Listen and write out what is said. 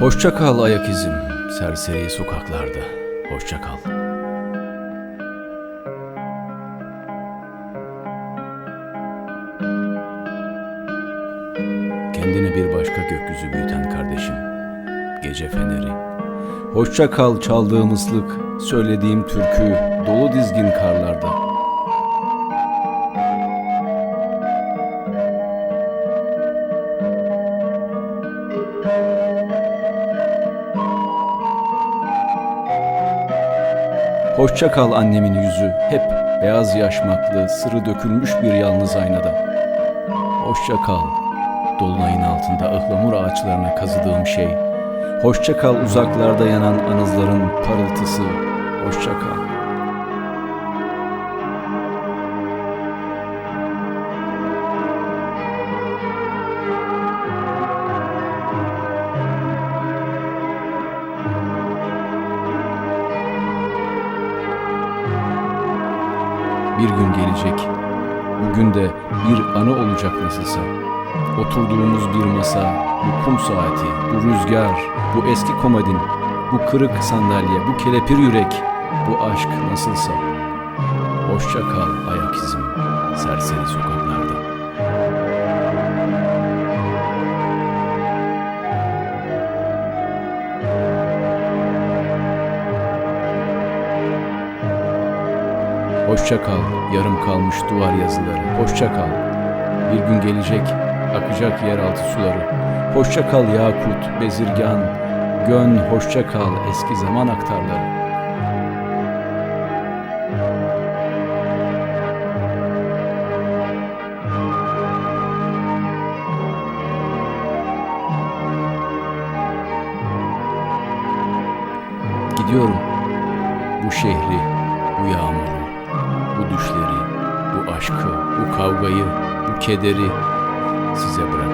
Hoşça kal ayak izim serseri sokaklarda. Hoşça kal. Kendine bir başka gökyüzü büyüten kardeşim. Gece feneri. Hoşça kal çaldığım ıslık, söylediğim türkü dolu dizgin karlarda. Hoşça kal annemin yüzü, hep beyaz yaşmaklı, sırı dökülmüş bir yalnız aynada. Hoşça kal, dolunayın altında ıhlamur ağaçlarına kazıdığım şey. Hoşça kal uzaklarda yanan anızların parıltısı. Hoşça kal. Bir gün gelecek. Bugün de bir anı olacak nasılsa. Oturduğumuz bir masa, bu kum saati, bu rüzgar, bu eski komodin, bu kırık sandalye, bu kelepir yürek, bu aşk nasılsa. Hoşça kal ayak izim, serseri sokaklarda. Hoşça kal, yarım kalmış duvar yazıları. Hoşça kal. Bir gün gelecek, akacak yeraltı suları. Hoşça kal yakut, bezirgan, gön hoşça kal eski zaman aktarları. Gidiyorum. Bu şehri, bu yağmuru, bu düşleri, bu aşkı, bu kavgayı, bu kederi size bırakırım.